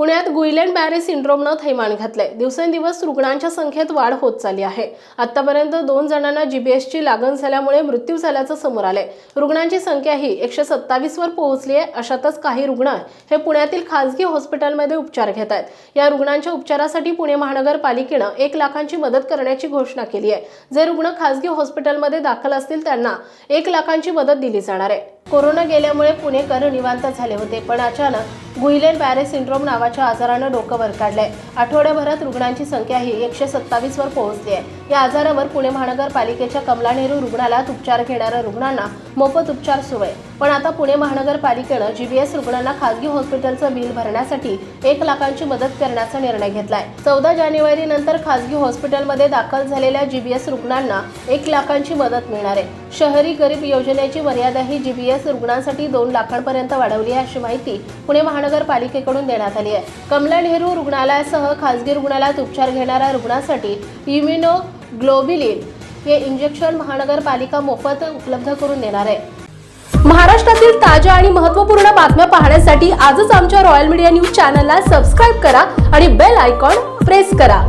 पुण्यात गुईलँड बॅरे सिंड्रोमनं थैमान घातलंय. दिवसेंदिवस रुग्णांच्या संख्येत वाढ होत चालली आहे. आतापर्यंत दोन जणांना जीबीएसची लागण झाल्यामुळे मृत्यू झाल्याचं समोर आलंय. रुग्णांची संख्या ही एकशे सत्तावीसवर पोहोचली आहे. अशातच काही रुग्ण हे पुण्यातील खासगी हॉस्पिटलमध्ये उपचार घेत आहेत. या रुग्णांच्या उपचारासाठी पुणे महानगरपालिकेनं एक लाखांची मदत करण्याची घोषणा केली आहे. जे रुग्ण खासगी हॉस्पिटलमध्ये दाखल असतील त्यांना एक लाखांची मदत दिली जाणार आहे. कोरोना गेल्यामुळे पुणेकर निवांत झाले होते पण अचानक गुईलेन बॅरे सिंड्रोम नावाच्या आजारानं डोकं वर काढलंय आठवड्याभरात रुग्णांची संख्या ही एकशे सत्तावीस वर पोहोचली आहे या आजारावर पुणे महानगरपालिकेच्या कमला नेहरू रुग्णालयात उपचार घेणाऱ्या रुग्णांना मोफत उपचार सुरू आहे. पण आता पुणे महानगरपालिकेनं जीबीएस रुग्णांना खासगी हॉस्पिटलचं बिल भरण्यासाठी एक लाखांची मदत करण्याचा निर्णय घेतलाय. चौदा जानेवारी नंतर खासगी हॉस्पिटलमध्ये दाखल झालेल्या जीबीएस रुग्णांना एक लाखांची मदत मिळणार आहे. शहरी गरीब योजनेची मर्यादा ही जीबीएस रुग्णांसाठी दोन लाखांपर्यंत वाढवली आहे अशी माहिती पुणे महानगरपालिकेकडून देण्यात आली आहे. कमला नेहरू रुग्णालयासह खासगी रुग्णालयात उपचार घेणाऱ्या रुग्णांसाठी इम्युनो ग्लोबिलिन हे इंजेक्शन महानगरपालिका मोफत उपलब्ध करून देणार आहे. महाराष्ट्रातील ताज्या आणि महत्त्वपूर्ण बातम्या पाहण्यासाठी आजच आमच्या रॉयल मीडिया न्यूज चॅनलला सबस्क्राईब करा आणि बेल आयकॉन प्रेस करा.